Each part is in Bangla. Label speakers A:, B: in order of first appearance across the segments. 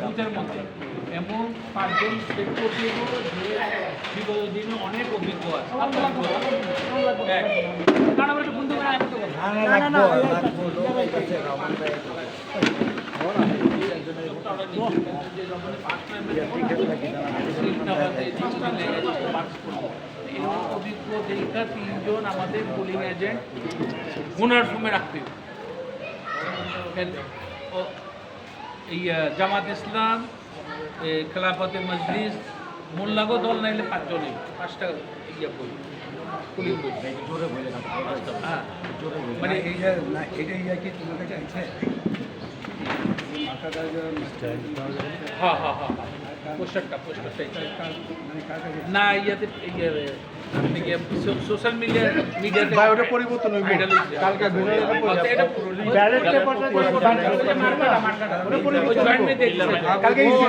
A: বুথের মধ্যে এমন পাঁচজন যে বিগত দিনে অনেক অভিজ্ঞ আছে কারণ একটু বন্ধু করে অভিজ্ঞ দেখা তিনজন আমাদের পোলিং এজেন্ট ওনার সময় রাখতে আহ, জামাত ইসলাম খেলাফতে মজলিস মোল্লাগো দল নাইলে পাঁচজনই। পাঁচটা ইয়ে বই। হ্যাঁ। মানে
B: এটা ইয়া কি তোমার কাছে আছে? মাথাটা যে
A: হ্যাঁ হ্যাঁ। হ্যাঁ পোস্টারটা পোস্টারটা
B: মানে কার কাছে?
A: না ইয়াতে ইয়ে সোশ্যাল মিডিয়া মিডিয়াতে
C: ভাই, পরিবর্তন হইবে। কালকে এটা। পেপারটা। কালকে ইসি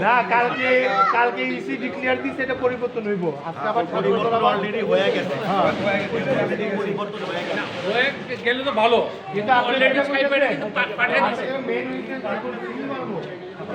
D: না,
C: কালকে কালকে ডিক্লেয়ার দিছে এটা পরিবর্তন হইব। আজকে আবার
D: পরিবর্তন অলরেডি হয়ে গেছে।
C: হ্যাঁ।
D: পরিবর্তন হয়ে গেছে।
A: হয়ে গেলে তো ভালো। কিন্তু অলরেডি পাঠিয়ে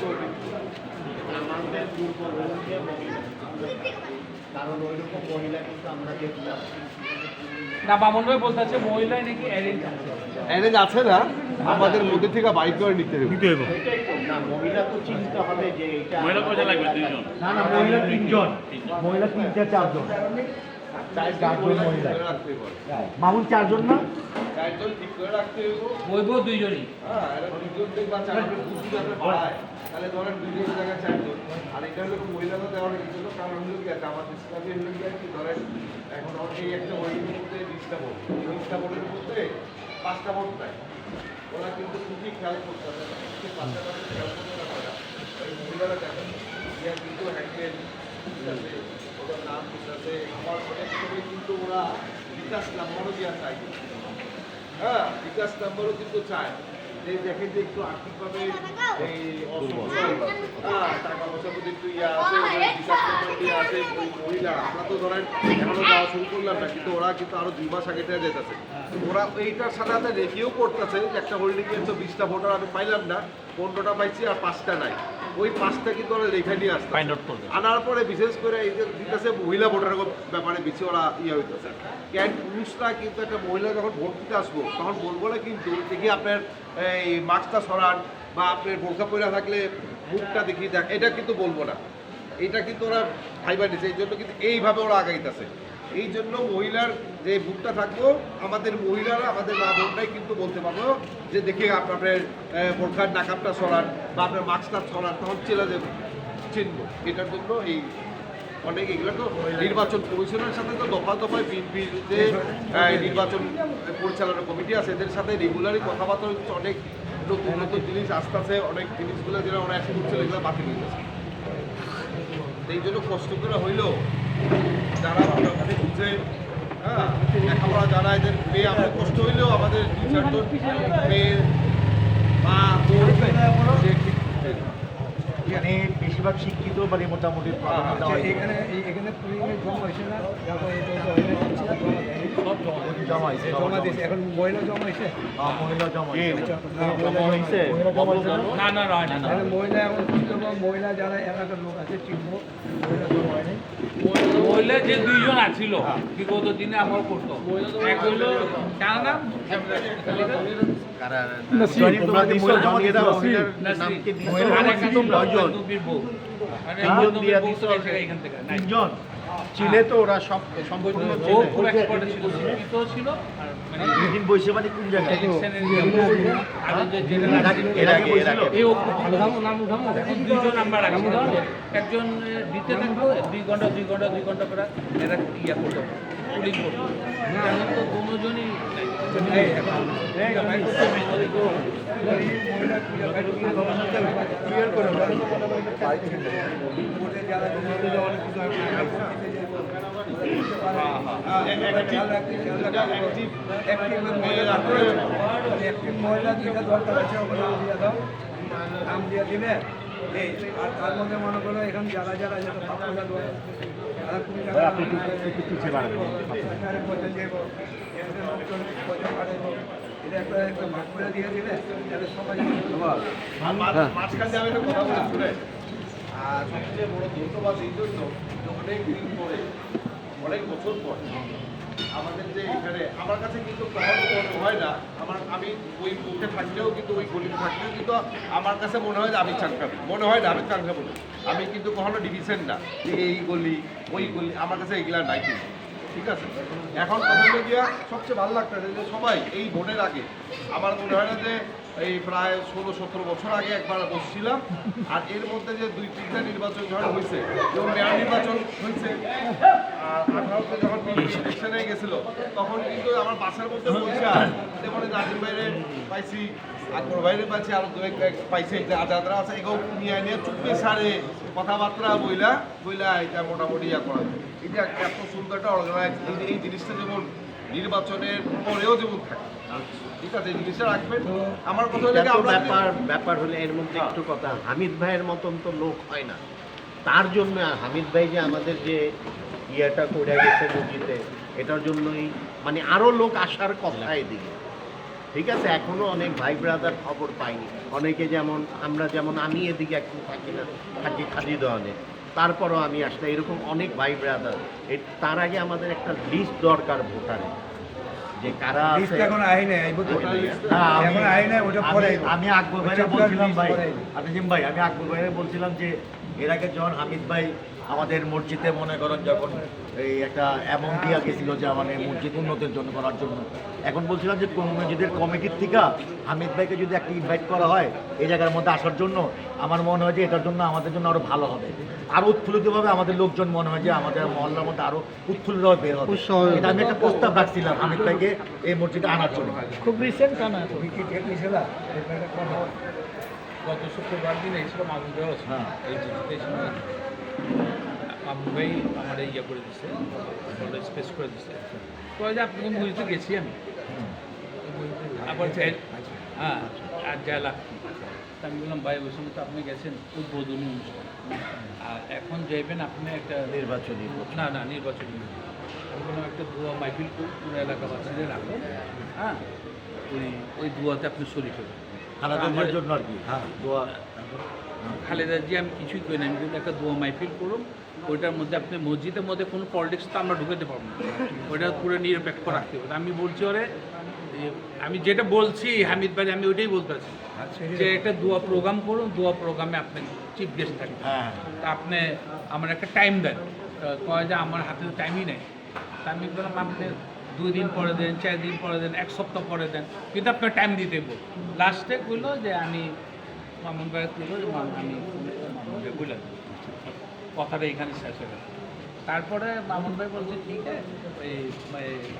A: সময় না।
D: মহিলা কিন্তু আমরা দেখলাম
A: বামন ভাই বলতেছে মহিলায় নাকি অ্যারেঞ্জ আছে?
E: অ্যারেঞ্জ আছে না আমাদের মধ্যে থেকে বাইক করে নিতে হবে।
D: না মহিলা তো চিন্তা হবে। যে এটা মহিলা লাগবে দুইজন।
C: না না মহিলা তিনজন। মহিলা তিনটা চারজন। চারজন মহিলা মামুন চারজন না?
E: চারজন ঠিক করে রাখতে হবে
A: বইব দুইজনই।
E: হ্যাঁ এরা দেখবা চারজন বুদ্ধি যাতে বাড়ায় তাহলে ধরেন দুজনের জায়গায় চারজন। আর এটা হলো মহিলারা দেওয়ার জন্য কারণ হলো কি আছে? আমার ইসলামী হলো কি আর ধরেন এখন এই একটা মহিলার মধ্যে বিশটা ভোট বিশটা ভোটের মধ্যে পাঁচটা দেয়। ওরা কিন্তু খুবই খেয়াল করতে হবে। পাঁচটা খেয়াল করতে না। পারে ওই মহিলারা দেখেন কিন্তু হ্যান্ডেল ওদের নাম আছে? আমার অনেক সময় কিন্তু ওরা বিকাশ নাম্বারও দেওয়া চায়। হ্যাঁ বিকাশ নাম্বারও কিন্তু চায়। যে দেখেন যে একটু আর্থিকভাবে এই হ্যাঁ টাকা পয়সা প্রতি একটু ইয়ে আছে বিকাশ নাম্বার দিয়ে আছে ওই মহিলা। আমরা তো ধরেন এখনও যাওয়া শুরু করলাম না কিন্তু ওরা কিন্তু আরও দুই মাস আগে থেকে যেতেছে। ওরা এইটার সাথে সাথে রেখেও করতেছে একটা হোল্ডিং এর তো বিশটা ভোটার আমি পাইলাম না পনেরোটা পাইছি আর পাঁচটা নাই। ওই পাঁচটা কিন্তু ওরা রেখে নিয়ে আসছে আনার পরে বিশেষ করে এই যে দিতেছে মহিলা ভোটারের ব্যাপারে বেশি ওরা ইয়ে হইতেছে। কেন পুরুষরা কিন্তু একটা মহিলা যখন ভোট দিতে আসব তখন বলব না কিন্তু দেখি আপনার এই মাস্কটা সরান বা আপনার বোরখা পরে থাকলে মুখটা দেখি দেখ এটা কিন্তু বলব না। এটা কিন্তু ওরা ফাইবার দিচ্ছে এই জন্য কিন্তু এইভাবে ওরা আগাইতেছে। এই জন্য মহিলার যে বুকটা থাকব, আমাদের মহিলারা, আমাদের মা বোনটাই কিন্তু বলতে পারব যে দেখে আপনার বোরখার নাকাপটা সরান বা আপনার মাস্কটা সরান, তখন চেলা যাবে চিনবো। এটার জন্য এই অনেক এগুলো তো নির্বাচন কমিশনের সাথে তো দফা দফায় বিএনপির যে নির্বাচন পরিচালনা কমিটি আছে, এদের সাথে রেগুলারই কথাবার্তা হচ্ছে, অনেক নতুন নতুন জিনিস আস্তে আস্তে অনেক জিনিসগুলো যেটা এখন করছিল এগুলো বাতিল হইতেছে এই জন্য কষ্ট করে হইলেও বুঝে হ্যাঁ লেখাপড়া যারা এদের মেয়ে আমরা কষ্ট হইলেও আমাদের দু চারজন মেয়ের মা বোন
D: এখানে বেশিরভাগ শিক্ষিত মানে মোটামুটি
B: আচ্ছা। এখানে এই- এখানে জমা হয়েছে জমা দিয়েছে, এখন মহিলা জমা হয়েছে?
D: মহিলা জমা হয়েছে।
B: না, মহিলা হয়েছে?
D: মহিলা জমা হয়েছে? না?
A: না না না না, না
B: তাহলে মহিলা এখন কি করব? মহিলা যারা এলাকার লোক আছে চিনবো। মহিলা জমা হয়নি।
A: মহিলা যে দুইজন আছিল বিগত দিনে আমার করতো এক হইল কার নাম?
D: দিয়া
A: এখান থেকে
D: তিনজন। চিনে তো ওরা সব সম্পূর্ণ
A: ছিল আর মানে
D: বসে মানে কোন জায়গায়?
A: দুইজন আমরা একজন দিতে থাকব দুই ঘণ্টা দুই ঘণ্টা দুই ঘণ্টা করে এরা ইয়া করতো পুলিং করতো এখন তো দুজনই
B: এই, এই আর তার মধ্যে মনে করো এখানে যারা যারা যেটা পাপা যাব যারা কুড়ি টাকা পয়সা পাঠাবো
E: আর বলে সবচেয়ে বড় ধন্যবাদ এই জন্য যে অনেক দিন পরে অনেক বছর পর। আমাদের যে এখানে, আমার কাছে কিন্তু কখনো মনে হয় না, আমার, আমি ওই মুখে থাকলেও কিন্তু, ওই গলিতে থাকলেও কিন্তু আমার কাছে মনে হয় যে আমি চাঙ্কা মনে হয় না আমি চাঙ্কা বলি আমি কিন্তু কখনো ডিভিশন না যে এই গলি, ওই গলি, আমার কাছে এগুলা নাই কিন্তু। ঠিক আছে? এখন হলো গিয়া সবচেয়ে ভালো লাগতেছে যে সবাই, এই ভোটের আগে, আমার মনে হয় না যে এই প্রায় ষোলো, সতেরো বছর আগে একবার বসছিলাম। আর এর মধ্যে যে দুই, তিনটা নির্বাচন যখন হয়েছে যেমন মেয়র নির্বাচন হয়েছে আর আঠারোতে যখন ইলেকশনে গেছিল, তখন কিন্তু আমার বাসার মধ্যে বলছে যেমন নাজির বাইরে পাইছি, আকবর বাইরে পাইছি, আরও দু এক পাইছি আজাদরা আছে এগুলো নিয়ে নিয়ে চুপে সারে কথাবার্তা বইলা বইলা এটা মোটামুটি ইয়া করা এটা এত সুন্দর একটা অর্গানাইজ এই জিনিসটা যেমন নির্বাচনের পরেও যেমন থাকে। ঠিক আছে জিনিসটা রাখবেন। আমার কথা হলো
D: এটা
E: কি
D: তো
E: আমরা
D: ব্যাপার ব্যাপার হলে এর মধ্যে একটু কথা। হামিদ ভাইয়ের মতন তো লোক হয় না। তার জন্য হামিদ ভাই যে আমাদের যে ইয়েটা করে গেছে মসজিদে এটার জন্যই মানে আরও লোক আসার কথা এদিকে ঠিক আছে এখনও অনেক ভাই ব্রাদার খবর পাইনি। অনেকে যেমন আমরা যেমন আমি এদিকে এখন থাকি না থাকি খাদি দেওয়ানে তারপরও আমি আসলে এরকম অনেক ভাই ব্রাদার। তার আগে আমাদের একটা লিস্ট দরকার ভোটারের। যে কারা আছে?
B: লিস্ট এখন আই নাই এখন আই নাই ওটা পরে
C: আমি- আকবর ভাইরে বলছিলাম ভাই। ভাই আমি আকবর ভাইরে বলছিলাম যে এর আগে যখন হামিদ ভাই আমাদের মসজিদে মনে করেন যখন এই একটা অ্যামাউন্ট দিয়া গেছিল যে আমাদের মসজিদ উন্নতির জন্য করার জন্য। এখন বলছিলাম যে কোন মসজিদের কমিটির থেকে হামিদ ভাইকে যদি একটা ইনভাইট করা হয় এই জায়গার মধ্যে আসার জন্য আমার মনে হয় যে এটার জন্য আমাদের জন্য আরও ভালো হবে। আরও উৎফুল্লিতভাবে আমাদের লোকজন মনে হয় যে আমাদের মহল্লার মধ্যে আরও উৎফুল্লিতভাবে বের হবে। এটা আমি একটা প্রস্তাব রাখছিলাম হামিদ ভাইকে এই মসজিদে আনার জন্য।
B: খুব রিসেন্ট কথা
A: গত শুক্রবার দিন মামুন ভাই
C: হ্যাঁ।
A: এই ভাই আমার ইয়ে করে দিছে স্পেস করে দিছে। তো যে আপনাকে মুভিতে গেছি আমি। আবার হ্যাঁ আর যা আমি বললাম ভাই ওই সময় তো আপনি গেছেন উদ্বোধনী অনুষ্ঠান। আর এখন যাইবেন আপনি একটা
C: নির্বাচনী
A: না না নির্বাচনী। আমি বললাম একটা ধোয়া মাইফিল পুরো এলাকাবাসীদের রাখুন হ্যাঁ ওই ওই ধোয়াতে আপনি শরীর হবেন।
C: জন্য আর কি। হ্যাঁ দোয়া
A: খালেদা জি আমি কিছুই করি না আমি কিন্তু একটা দোয়া মাইফিল করুন। ওইটার মধ্যে আপনি মসজিদের মধ্যে কোনো পলিটিক্স তো আমরা ঢুকাতে পারব না। ওইটা পুরো নিরপেক্ষ রাখতে হবে। আমি বলছি ওরে আমি যেটা বলছি হামিদ ভাই আমি ওইটাই বলতে আছি যে একটা দোয়া প্রোগ্রাম করুন দোয়া প্রোগ্রামে আপনি চিফ গেস্ট থাকবেন।
C: হ্যাঁ
A: তা আপনি আমার একটা টাইম দেন। তা কয় যে আমার হাতে তো টাইমই নেই। তা আমি বললাম আপনি দুই দিন পরে দেন চার দিন পরে দেন এক সপ্তাহ পরে দেন। কিন্তু আপনার টাইম দিতে বল লাস্টে বলল যে আমি মামুন ভাই তুল আমি বুঝলাম কথাটা এখানে শেষ হয়ে গেছে তারপরে মামুন ভাই বলছে ঠিক আছে ওই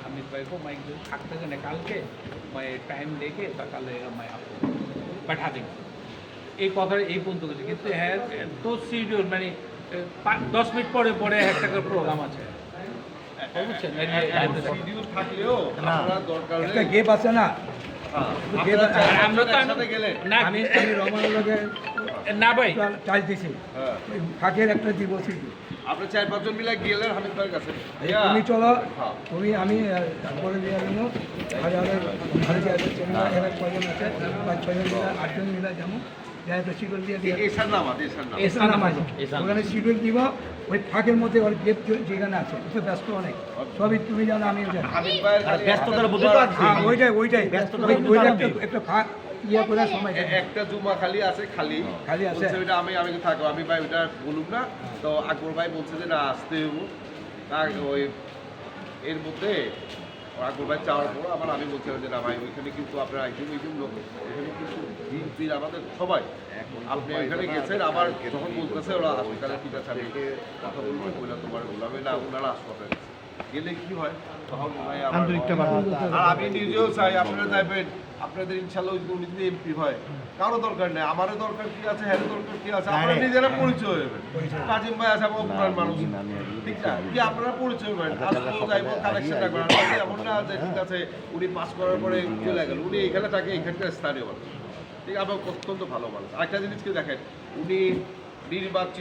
A: হামিদ ভাইকে মাই থাকতে গেলে কালকে মাই টাইম দেখে সকালে মাই পাঠা দেব এই কথাটা এই পর্যন্ত করছে কিন্তু হ্যাঁ তো সিডিউল মানে দশ মিনিট পরে পরে একটা করে প্রোগ্রাম আছে।
E: হ্যাঁ, হ্যাঁ,
C: বুঝছেন?
E: হ্যাঁ, মানে থাকলেও
B: দরকার গেপ আছে না?
A: আমরা তো না
B: আমি আমি রমানের লগে
A: না ভাই।
B: চার্জ দিছি।
E: হ্যাঁ।
B: ওই ফাঁকের একটা দিব
E: আপনি চার পাঁচজন মিলে গেলেন হামিদ ভাইয়ের কাছে।
B: তুমি চলো
E: হ্যাঁ।
B: তুমি আমি তারপরে দিয়ে গেল হাজার হাজার হাজার কয়জন আছে। পাঁচ ছজন মিলে আটজন মিলে যাব। যাই একটা শিডিউল দিয়ে দিয়ে
E: এসার নাম আছে এসার নাম
B: আছে ওখানে শিডিউল দিব। ওই ফাঁকের মধ্যে ওর গেপ যেখানে আছে সে ব্যস্ত অনেক। সবই তুমি জানো আমিও
C: ব্যস্ততার আছে।
B: হ্যাঁ ওইটাই ওইটাই।
C: ব্যস্ততার
B: ওই-
C: মধ্যে
B: ওইটা একটা ফাঁক ইয়ে করে সময়
E: একটা জুমা খালি আছে খালি।
B: খালি আছে।
E: ওইটা আমি আমি থাকব। আমি ভাই ওইটা না। তো আকবর ভাই বলছে যে না আসতে হইব। ওই এর মধ্যে আকবর গোবাই চাওয়ার পর আবার আমি বলছিলাম যে না ভাই ওইখানে কিন্তু আপনার একজন ওইজন লোক ওইখানে কিন্তু বিএনপির আমাদের সবাই। আপনি ওইখানে গেছেন আবার যখন বলতেছে ওরা হাসপাতালে ঠিক আছে আমি কথা বলব। ওইটা তোমার বললাম না ওনারা হাসপাতালে গেলে কি হয়? আর আমি নিজেও চাই আপনারা যাবেন আপনাদের ইনশাল্লাহ উনি যদি এমপি হয়। কারও দরকার নেই আমারও দরকার কি আছে হ্যারও দরকার কি আছে আপনারা নিজেরা পরিচয় হবেন কাজিম ভাই আছে আমার পুরান মানুষ। ঠিক না? কি আপনারা পরিচয় করেন আসব যাইবো করেন এমন না যে ঠিক আছে উনি পাস করার পরে চলে গেল। উনি এখানে থাকে এখানকার স্থানীয় মানুষ। ঠিক আমার অত্যন্ত ভালো মানুষ। আরেকটা জিনিস কি দেখেন উনি নির্বাচিত